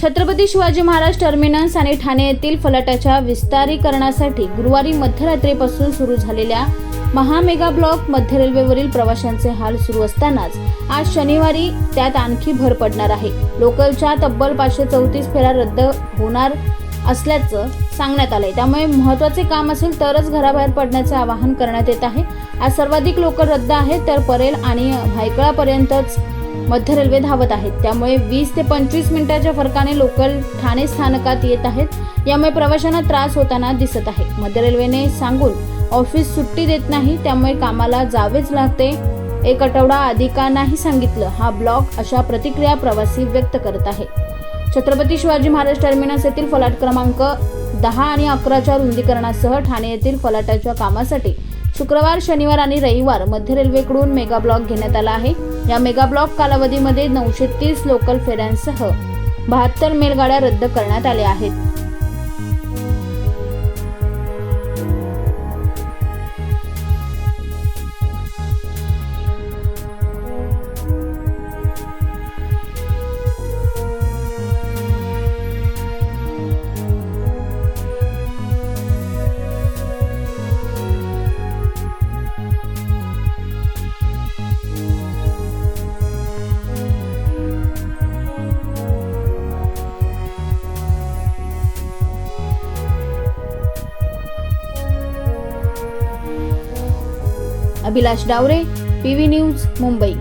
Chhatrapati Shivaji Maharaj terminus आणि ठाणे येथील फलाटाच्या विस्तारीकरणासाठी गुरुवारी मध्यरात्रीपासून सुरू झालेल्या महामेगा ब्लॉक मध्य रेल्वेवरील प्रवाशांचे हाल सुरू असतानाच आज शनिवारी त्यात आणखी भर पडणार आहे. लोकलच्या तब्बल पाचशे चौतीस फेऱ्या रद्द होणार असल्याचं सांगण्यात आलंय. त्यामुळे महत्त्वाचे काम असेल तरच घराबाहेर पडण्याचे आवाहन करण्यात येत आहे. आज सर्वाधिक लोकल रद्द आहेत तर परेल आणि भायकळापर्यंतच मध्य रेल्वे धावत आहेत. त्यामुळे वीस ते पंचवीस मिनिटाच्या फरकाने लोकल ठाणे स्थानकात येत आहेत. यामुळे प्रवाशांना त्रास होताना दिसत आहे. मध्य रेल्वेने सांगून ऑफिस सुट्टी देत नाही त्यामुळे कामाला जावेच लागते. एक आठवडा आधी का नाही सांगितलं हा ब्लॉक अशा प्रतिक्रिया प्रवासी व्यक्त करत आहे. छत्रपती शिवाजी महाराज टर्मिनस येथील फलाट क्रमांक दहा आणि अकराच्या रुंदीकरणासह ठाणे येथील फलाटाच्या कामासाठी शुक्रवार शनिवार आणि रविवार मध्य रेल्वेकडून मेगा ब्लॉक घेण्यात आला आहे. या मेगाब्लॉक कालावधीमध्ये नऊशे तीस लोकल फेऱ्यांसह बहात्तर मेलगाड्या रद्द करण्यात आल्या आहेत. Abhilash Dawre P V news Mumbai.